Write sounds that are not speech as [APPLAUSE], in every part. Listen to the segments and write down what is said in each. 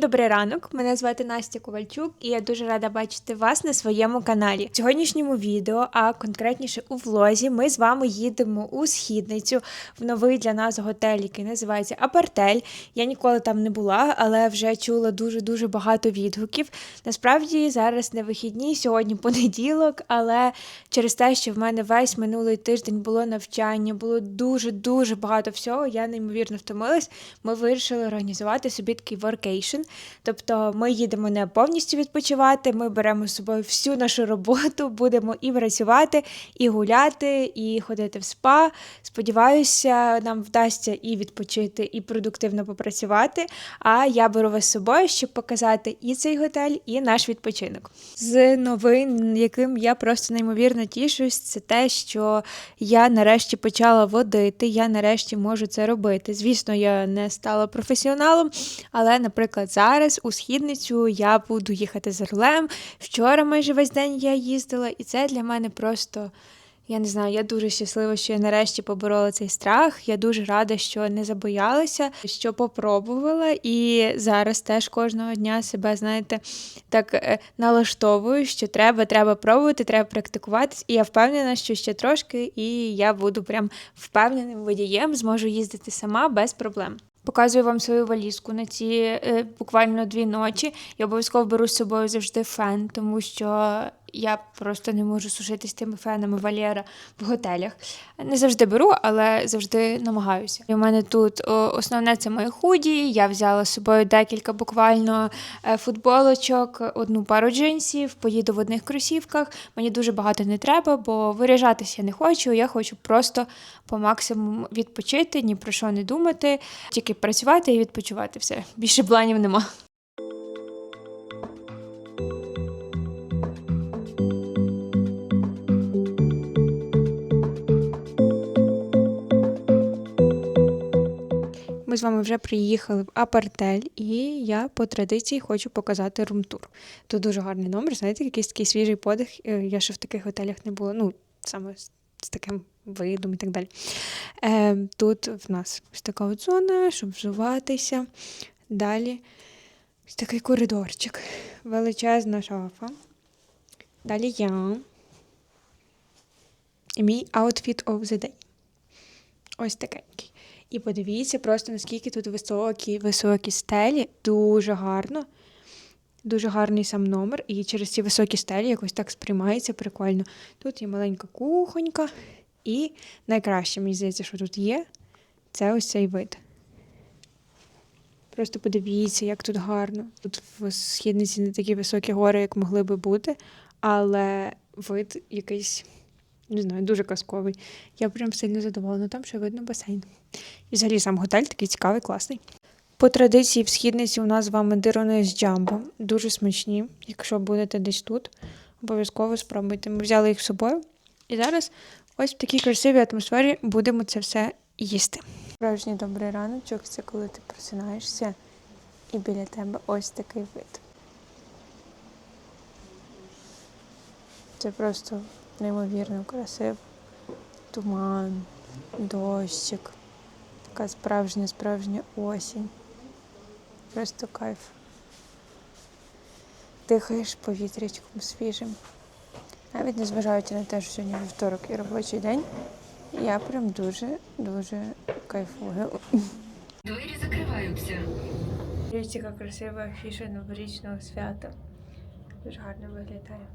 добрий ранок. Мене звати Настя Ковальчук, і я дуже рада бачити вас на своєму каналі. В сьогоднішньому відео, а конкретніше у влозі, ми з вами їдемо у східницю в новий для нас готель, який називається Апартель. Я ніколи там не була, але вже чула дуже дуже багато відгуків. Насправді зараз не вихідні, сьогодні понеділок, але через те, що в мене весь минулий тиждень було навчання, було дуже дуже багато всього. Я неймовірно втомилась. Ми вирішили організувати собі такий воркейшн. Тобто ми їдемо не повністю відпочивати, ми беремо з собою всю нашу роботу, будемо і працювати, і гуляти, і ходити в спа. Сподіваюся, нам вдасться і відпочити, і продуктивно попрацювати. А я беру вас з собою, щоб показати і цей готель, і наш відпочинок. З новин, яким я просто неймовірно тішусь, це те, що я нарешті почала водити. Я нарешті можу це робити. Звісно, я не стала професіоналом, але, наприклад, зараз у східницю я буду їхати за рулем. Вчора майже весь день я їздила, і це для мене просто. Я не знаю, я дуже щаслива, що я нарешті поборола цей страх. Я дуже рада, що не забоялася, що попробувала, і зараз теж кожного дня себе, знаєте, так е, налаштовую, що треба, треба пробувати, треба практикуватись. І я впевнена, що ще трошки, і я буду прям впевненим водієм, зможу їздити сама без проблем. Показую вам свою валізку на ці е, буквально дві ночі. Я обов'язково беру з собою завжди фен, тому що я просто не можу сушитись тими фенами Валєра в готелях. Не завжди беру, але завжди намагаюся. І у мене тут основне це мої худі. Я взяла з собою декілька буквально е, футболочок, одну пару джинсів, поїду в одних кросівках. Мені дуже багато не треба, бо виряжатися я не хочу. Я хочу просто по максимуму відпочити, ні про що не думати, тільки працювати і відпочивати. Все більше планів нема. Ми з вами вже приїхали в апартель, і я по традиції хочу показати румтур. Тут дуже гарний номер, знаєте, якийсь такий свіжий подих. Е, Я ще в таких готелях не була. Ну, саме з таким видом і так далі. Е, Тут в нас ось така от зона, щоб взуватися. Далі ось такий коридорчик, величезна шафа. Далі я. І мій outfit of the day. Ось такенький. І подивіться просто, наскільки тут високі, високі стелі, дуже гарно. Дуже гарний сам номер, і через ці високі стелі якось так сприймається прикольно. Тут є маленька кухонька, і найкраще, мені здається, що тут є, це ось цей вид. Просто подивіться, як тут гарно. Тут в східниці не такі високі гори, як могли би бути, але вид якийсь, не знаю, дуже казковий. Я прям сильно задоволена, там ще видно басейн. І взагалі сам готель такий цікавий, класний. По традиції в східниці у нас з вами дирони з джамбо. Дуже смачні. Якщо будете десь тут, обов'язково спробуйте. Ми взяли їх з собою. І зараз ось в такій красивій атмосфері будемо це все їсти. Справжній добрий раночок це коли ти просинаєшся і біля тебе ось такий вид. Це просто неймовірно красиво. Туман, дощик, така справжня справжня осінь. Просто кайф. Дихаєш повітрячком свіжим. Навіть незважаючи на те, що сьогодні вівторок і робочий день, я прям дуже-дуже кайфую. Двері закриваються. Дивіться, яка красива афіша новорічного свята. Дуже гарно виглядає.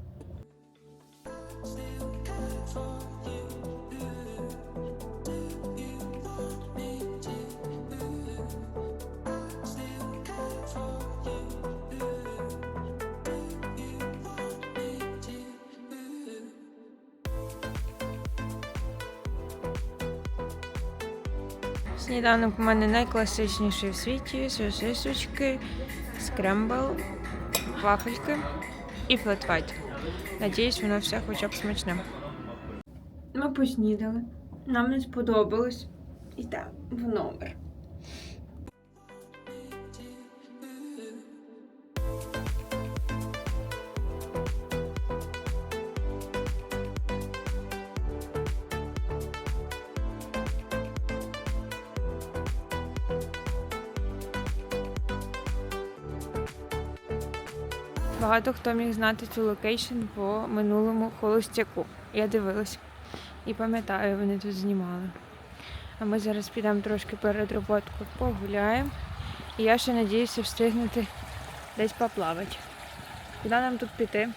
Сніданок у мене найкласичніший в світі. Сосисочки, скрембл, вафельки і флетвайт. Надіюсь, воно все хоча б смачне. Поснідали, нам не сподобалось. Йдемо в номер. Багато хто міг знати цю локейшн по минулому холостяку. Я дивилась і пам'ятаю, вони тут знімали. А ми зараз підемо трошки перед роботкою погуляємо. І я ще надіюся встигнути десь поплавати. Куди нам тут піти?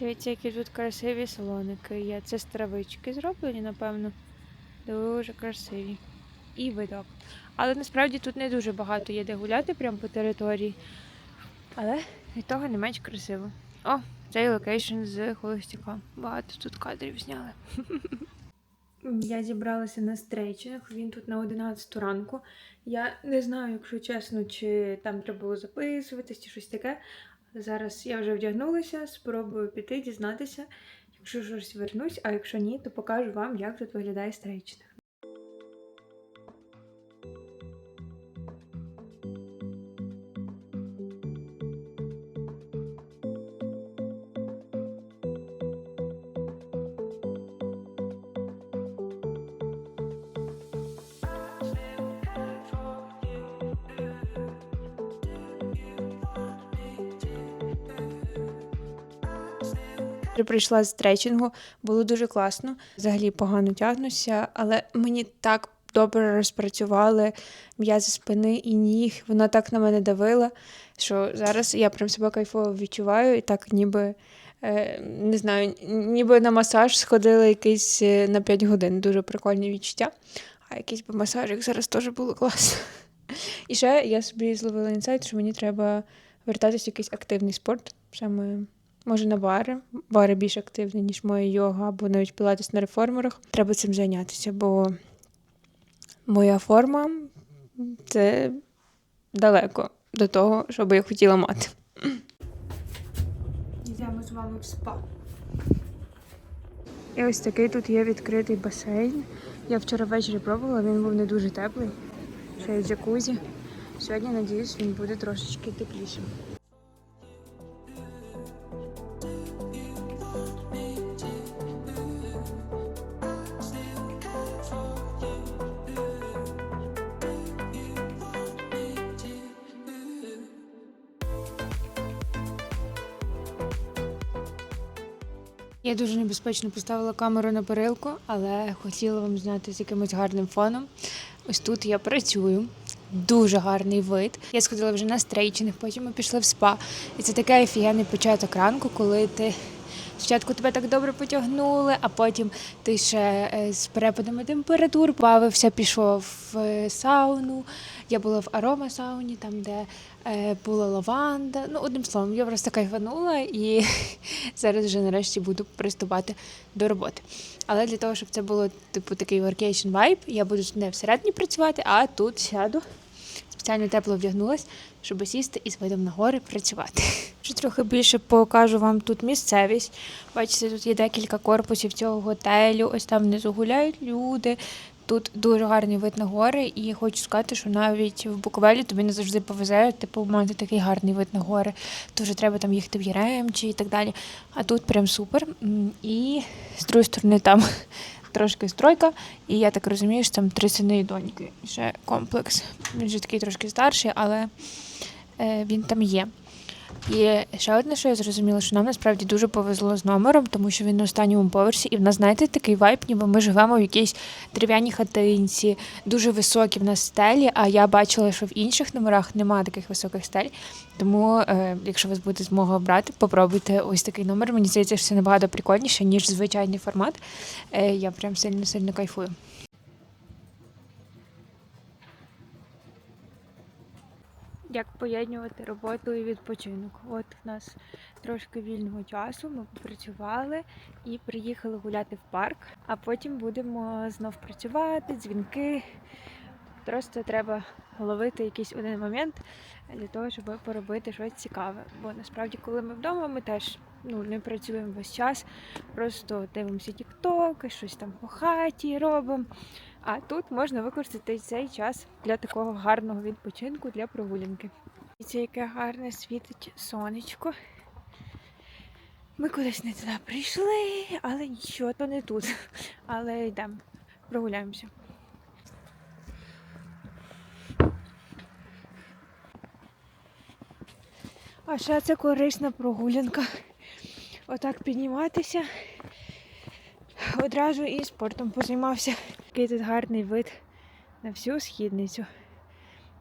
Дивіться, які тут красиві салоники є. Це з травички зроблені, напевно. Дуже красиві. І видок. Але насправді тут не дуже багато є де гуляти прямо по території. Але від того не менш красиво. О, цей локейшн з холостяка. Багато тут кадрів зняли. [LAUGHS] Я зібралася на стрейчинг, він тут на 11 ранку. Я не знаю, якщо чесно, чи там треба було записуватись, чи щось таке. Зараз я вже вдягнулася, спробую піти, дізнатися. Якщо щось вернусь, а якщо ні, то покажу вам, як тут виглядає стрейчинг. Я прийшла з стретчингу, було дуже класно. Взагалі погано тягнуся, але мені так добре розпрацювали м'язи спини і ніг. Вона так на мене давила, що зараз я прям себе кайфово відчуваю і так ніби. е, Не знаю, ніби на масаж сходила якийсь е, на 5 годин. Дуже прикольні відчуття. А якийсь би масажик зараз теж було класно. [LAUGHS] І ще я собі зловила інсайт, що мені треба вертатися в якийсь активний спорт. Саме Може, на бари. Бари більш активні, ніж моя йога, або навіть пілатес на реформерах. Треба цим зайнятися, бо моя форма це далеко до того, що би я хотіла мати. Йдемо з вами в спа. І ось такий тут є відкритий басейн. Я вчора ввечері пробувала, він був не дуже теплий. Ще й джакузі. Сьогодні, надіюсь, він буде трошечки теплішим. Я дуже небезпечно поставила камеру на перилку, але хотіла вам зняти з якимось гарним фоном. Ось тут я працюю. Дуже гарний вид. Я сходила вже на стрейчинг, потім ми пішли в спа. І це такий офігенний початок ранку, коли ти спочатку тебе так добре потягнули, а потім ти ще е, з перепадами температур бавився, пішов в е, сауну. Я була в аромасауні, там, де е, була лаванда. Ну, одним словом, я просто кайфанула і [LAUGHS] зараз вже нарешті буду приступати до роботи. Але для того, щоб це було типу такий workation vibe, я буду не всередині працювати, а тут сяду. Спеціально тепло вдягнулась, щоб сісти і з видом на гори працювати. [LAUGHS] Ще трохи більше покажу вам тут місцевість. Бачите, тут є декілька корпусів цього готелю. Ось там внизу гуляють люди. Тут дуже гарний вид на гори, і хочу сказати, що навіть в Буковелі тобі не завжди повезе, типу, мати такий гарний вид на гори. Дуже треба там їхати в Яремчі і так далі. А тут прям супер. І з другої сторони там [LAUGHS] трошки стройка, і я так розумію, що там три сини і доньки. Ще комплекс. Він вже такий трошки старший, але е, він там є. І ще одне, що я зрозуміла, що нам насправді дуже повезло з номером, тому що він на останньому поверсі, і в нас, знаєте, такий вайб, ніби ми живемо в якійсь дерев'яній хатинці, дуже високі в нас стелі. А я бачила, що в інших номерах немає таких високих стель. Тому, е, якщо у вас буде змога обрати, попробуйте ось такий номер. Мені здається, що це набагато прикольніше, ніж звичайний формат. Е, я прям сильно сильно кайфую. Як поєднувати роботу і відпочинок? От в нас трошки вільного часу. Ми попрацювали і приїхали гуляти в парк, а потім будемо знов працювати, дзвінки. Просто треба ловити якийсь один момент для того, щоб поробити щось цікаве. Бо насправді, коли ми вдома, ми теж ну, не працюємо весь час, просто дивимося тікток, щось там по хаті робимо. А тут можна використати цей час для такого гарного відпочинку для прогулянки. Це яке гарне світить сонечко. Ми кудись не туди прийшли, але нічого, то не тут. Але йдемо, прогуляємося. А ще це корисна прогулянка. Отак підніматися. Одразу і спортом позаймався. Який тут гарний вид на всю східницю.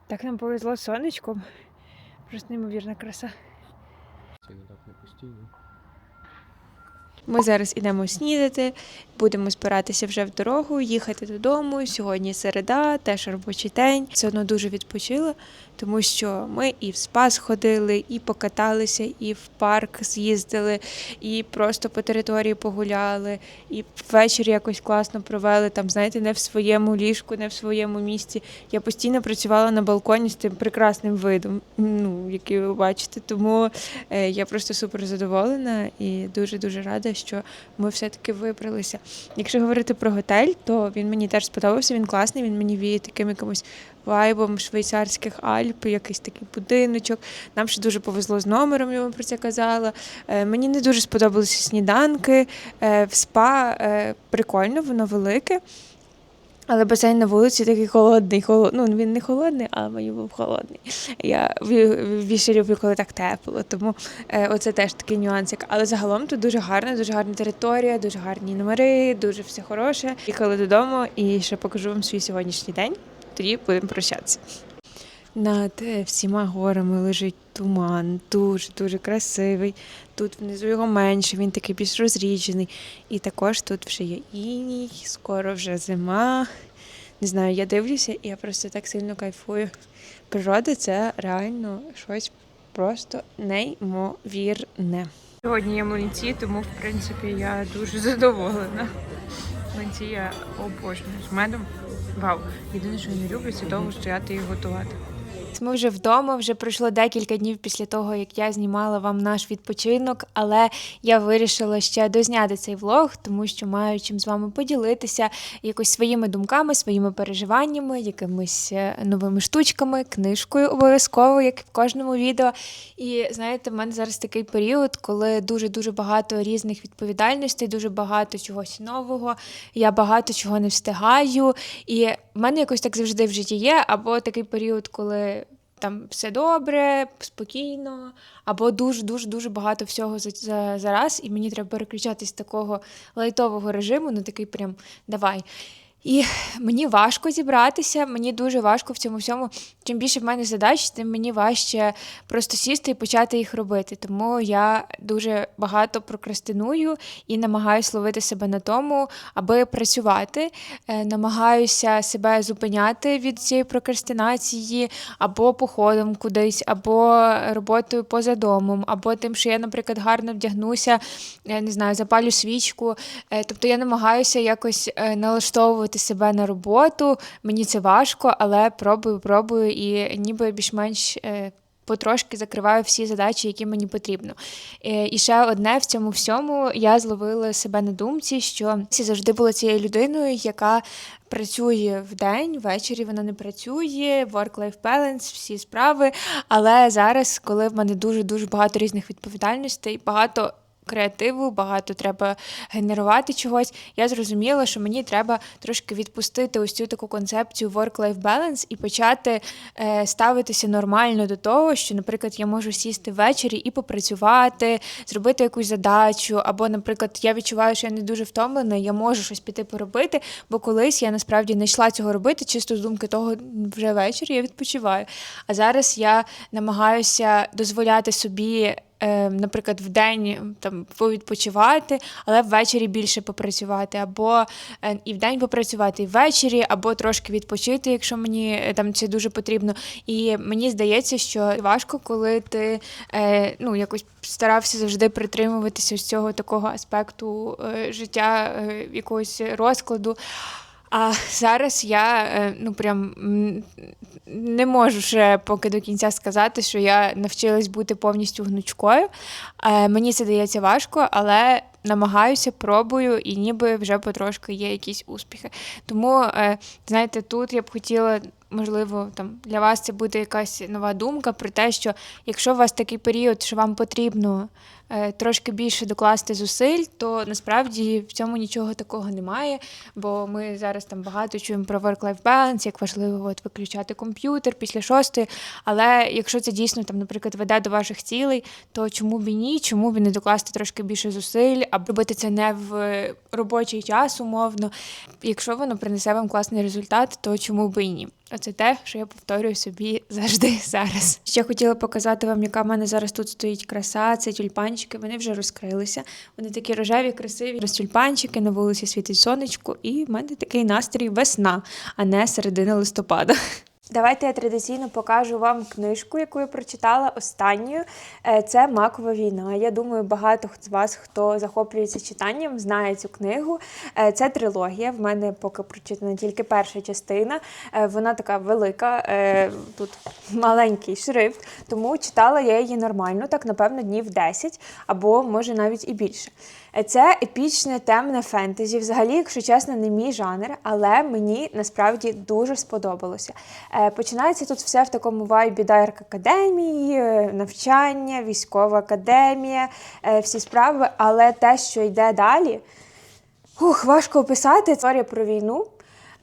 Так нам повезло сонечком. Просто неймовірна краса. Це не так не постійно. Ми зараз ідемо снідати, будемо збиратися вже в дорогу, їхати додому. Сьогодні середа, теж робочий день. Все одно дуже відпочила, тому що ми і в спас ходили, і покаталися, і в парк з'їздили, і просто по території погуляли, і ввечері якось класно провели. Там, знаєте, не в своєму ліжку, не в своєму місці. Я постійно працювала на балконі з тим прекрасним видом, ну, який ви бачите. Тому е, я просто супер задоволена і дуже дуже рада, що ми все-таки вибралися. Якщо говорити про готель, то він мені теж сподобався. Він класний. Він мені віє таким якимось вайбом швейцарських Альп, якийсь такий будиночок. Нам ще дуже повезло з номером, я вам про це казала. Е, Мені не дуже сподобалися сніданки. Е, В спа е, прикольно, воно велике. Але басейн на вулиці такий холодний. холод... Ну, він не холодний, але мені був холодний. Я більше люблю, коли так тепло. Тому е, оце теж такий нюансик. Але загалом тут дуже гарна, дуже гарна територія, дуже гарні номери, дуже все хороше. Їхали додому і ще покажу вам свій сьогоднішній день. Тоді будемо прощатися. Над е, всіма горами лежить туман, дуже дуже красивий. Тут внизу його менше, він такий більш розріджений. І також тут вже є іній, скоро вже зима. Не знаю, я дивлюся, і я просто так сильно кайфую. Природа це реально щось просто неймовірне. Сьогодні є млинці, тому в принципі я дуже задоволена. Млинці я обожнюю з медом. Вау. Єдине, що я не люблю, це довго стояти і готувати. Ми вже вдома, вже пройшло декілька днів після того, як я знімала вам наш відпочинок, але я вирішила ще дозняти цей влог, тому що маю чим з вами поділитися якось своїми думками, своїми переживаннями, якимись е, новими штучками, книжкою обов'язково, як в кожному відео. І знаєте, в мене зараз такий період, коли дуже дуже багато різних відповідальностей, дуже багато чогось нового. Я багато чого не встигаю. І в мене якось так завжди в житті є, або такий період, коли там все добре, спокійно, або дуже дуже дуже багато всього за, за, за раз, і мені треба переключатись з такого лайтового режиму на такий прям давай. І мені важко зібратися, мені дуже важко в цьому всьому. Чим більше в мене задач, тим мені важче просто сісти і почати їх робити. Тому я дуже багато прокрастиную і намагаюся ловити себе на тому, аби працювати. Е, Намагаюся себе зупиняти від цієї прокрастинації або походом кудись, або роботою поза домом, або тим, що я, наприклад, гарно вдягнуся, не знаю, запалю свічку. Е, Тобто я намагаюся якось е, налаштовувати себе на роботу. Мені це важко, але пробую, пробую і ніби більш-менш. е, Потрошки закриваю всі задачі, які мені потрібно. Е, І ще одне в цьому всьому я зловила себе на думці, що я завжди була цією людиною, яка працює в день, ввечері вона не працює, work-life balance, всі справи. Але зараз, коли в мене дуже дуже багато різних відповідальностей, багато креативу, багато треба генерувати чогось. Я зрозуміла, що мені треба трошки відпустити ось цю таку концепцію work-life balance і почати е, ставитися нормально до того, що, наприклад, я можу сісти ввечері і попрацювати, зробити якусь задачу, або, наприклад, я відчуваю, що я не дуже втомлена, я можу щось піти поробити, бо колись я насправді не йшла цього робити, чисто з думки того, вже ввечері я відпочиваю. А зараз я намагаюся дозволяти собі наприклад, в день там відпочивати, але ввечері більше попрацювати, або е, і в день попрацювати, і ввечері, або трошки відпочити, якщо мені е, там це дуже потрібно. І мені здається, що важко, коли ти е, ну, якось старався завжди притримуватися ось цього такого аспекту е, життя, якогось розкладу. А зараз я е, ну прям не можу ще поки до кінця сказати, що я навчилась бути повністю гнучкою. Е, Мені це дається важко, але намагаюся, пробую, і ніби вже потрошки є якісь успіхи. Тому, е, знаєте, тут я б хотіла. Можливо, там для вас це буде якась нова думка про те, що якщо у вас такий період, що вам потрібно е, трошки більше докласти зусиль, то насправді в цьому нічого такого немає. Бо ми зараз там багато чуємо про work-life balance, як важливо от, виключати комп'ютер після шостої. Але якщо це дійсно там, наприклад, веде до ваших цілей, то чому б і ні? Чому б не докласти трошки більше зусиль, а робити це не в робочий час, умовно. Якщо воно принесе вам класний результат, то чому б і ні? Оце те, що я повторюю собі завжди [LAUGHS] зараз. Ще хотіла показати вам, яка в мене зараз тут стоїть краса. Це тюльпанчики. Вони вже розкрилися. Вони такі рожеві, красиві. Роз тюльпанчики на вулиці світить сонечко, і в мене такий настрій весна, а не середина листопада. Давайте я традиційно покажу вам книжку, яку я прочитала останньою. Е, Це Макова війна. Я думаю, багато з вас, хто захоплюється читанням, знає цю книгу. Е, Це трилогія. В мене поки прочитана тільки перша частина. Е, Вона така велика, тут маленький шрифт, тому читала я її нормально, так напевно, днів 10 або може навіть і більше. Це епічне темне фентезі. Взагалі, якщо чесно, не мій жанр, але мені насправді дуже сподобалося. Е, Починається тут все в такому вайбі Дайрк Академії, навчання, військова академія, е, всі справи. Але те, що йде далі, ух, важко описати. Історія про війну.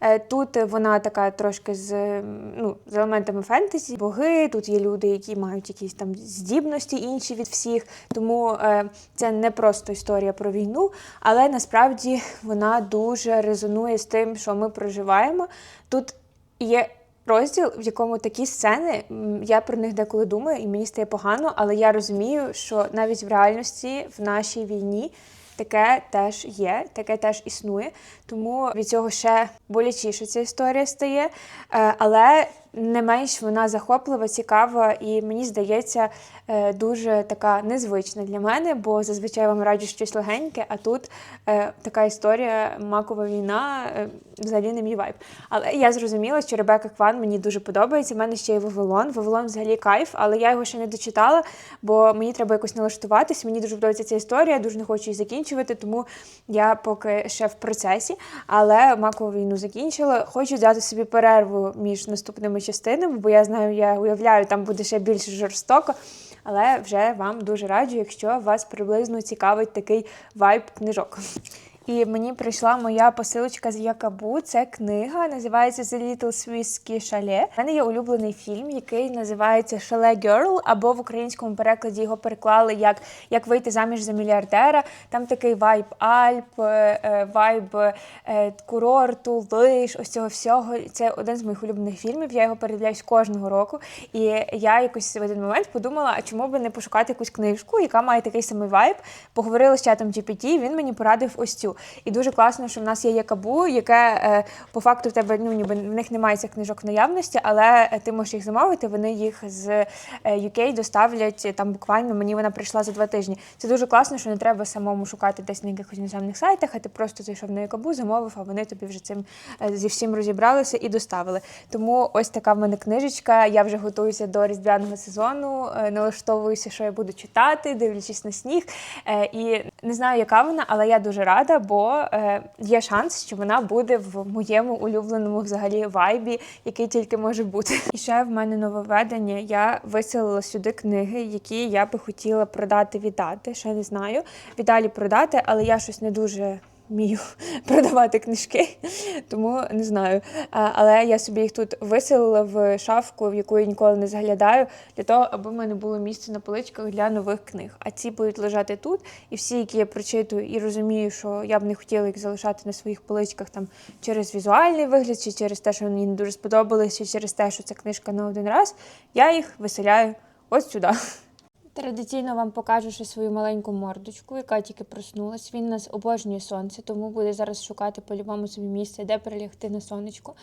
Е, Тут вона така трошки з, ну, з елементами фентезі, боги. Тут є люди, які мають якісь там здібності інші від всіх. Тому е, це не просто історія про війну, але насправді вона дуже резонує з тим, що ми проживаємо. Тут є розділ, в якому такі сцени, я про них деколи думаю, і мені стає погано, але я розумію, що навіть в реальності в нашій війні. Таке теж є, таке теж існує, тому від цього ще болячіше ця історія стає. Е, Але не менш вона захоплива, цікава і мені здається е, дуже така незвична для мене, бо зазвичай вам раджу щось легеньке, а тут е, така історія макова війна е, взагалі не мій вайб. Але я зрозуміла, що Ребека Кван мені дуже подобається. У мене ще є Вавилон. Вавилон взагалі кайф, але я його ще не дочитала, бо мені треба якось налаштуватись. Мені дуже подобається ця історія, дуже не хочу її закінчувати, тому я поки ще в процесі. Але макову війну закінчила. Хочу взяти собі перерву між наступними частинами, бо я знаю, я уявляю, там буде ще більш жорстоко. Але вже вам дуже раджу, якщо вас приблизно цікавить такий вайб книжок. І мені прийшла моя посилочка з Якабу. Це книга, називається The Little Swiss Chalet. У мене є улюблений фільм, який називається Chalet Girl, або в українському перекладі його переклали як Як вийти заміж за мільярдера. Там такий вайб Альп, е, е, вайб е, курорту, лиш, ось цього всього. Це один з моїх улюблених фільмів. Я його передивляюсь кожного року. І я якось в один момент подумала, а чому би не пошукати якусь книжку, яка має такий самий вайб. Поговорила з чатом GPT, він мені порадив ось цю. І дуже класно, що в нас є Якабу, яке е, по факту в тебе ну ніби в них немає цих книжок в наявності, але е, ти можеш їх замовити. Вони їх з UK доставлять е, там буквально. Мені вона прийшла за два тижні. Це дуже класно, що не треба самому шукати десь на якихось іноземних сайтах, а ти просто зайшов на Якабу, замовив, а вони тобі вже цим зі всім розібралися і доставили. Тому ось така в мене книжечка. Я вже готуюся до різдвяного сезону, налаштовуюся, що я буду читати, дивлячись на сніг. І не знаю, яка вона, але я дуже рада, бо е, є шанс, що вона буде в моєму улюбленому взагалі вайбі, який тільки може бути. І ще в мене нововведення. Я виселила сюди книги, які я би хотіла продати віддати. Ще не знаю. Віддалі продати, але я щось не дуже. Вмію [LAUGHS] продавати книжки, тому не знаю. Але я собі їх тут виселила в шафку, в яку я ніколи не заглядаю, для того, аби в мене було місце на поличках для нових книг. А ці будуть лежати тут. І всі, які я прочитую і розумію, що я б не хотіла їх залишати на своїх поличках там через візуальний вигляд, чи через те, що мені не дуже сподобалось, чи через те, що це книжка на один раз, я їх виселяю ось сюди. Традиційно вам покажу ще свою маленьку мордочку, яка тільки проснулась. Він нас обожнює сонце, тому буде зараз шукати по-любому собі місце, де прилягти на сонечко.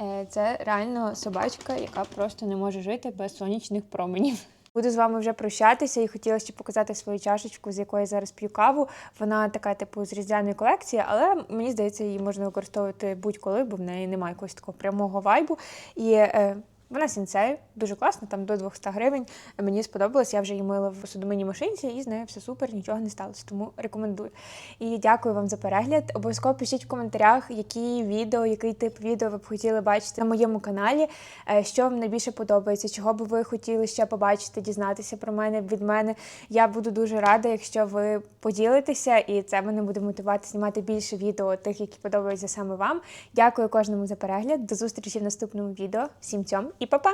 Е, Це реально собачка, яка просто не може жити без сонячних променів. Буду з вами вже прощатися і хотіла ще показати свою чашечку, з якої я зараз п'ю каву. Вона така, типу, з різдвяної колекції, але мені здається, її можна використовувати будь-коли, бо в неї немає якогось такого прямого вайбу. І е, Вона сінцею, дуже класна, там до 200 гривень. Мені сподобалось, я вже її мила в посудомийній машинці, і з нею все супер, нічого не сталося. Тому рекомендую. І дякую вам за перегляд. Обов'язково пишіть в коментарях, які відео, який тип відео ви б хотіли бачити на моєму каналі, е, що вам найбільше подобається, чого би ви хотіли ще побачити, дізнатися про мене від мене. Я буду дуже рада, якщо ви поділитеся, і це мене буде мотивувати знімати більше відео, тих, які подобаються саме вам. Дякую кожному за перегляд. До зустрічі в наступному відео. Всім цьом і па-па!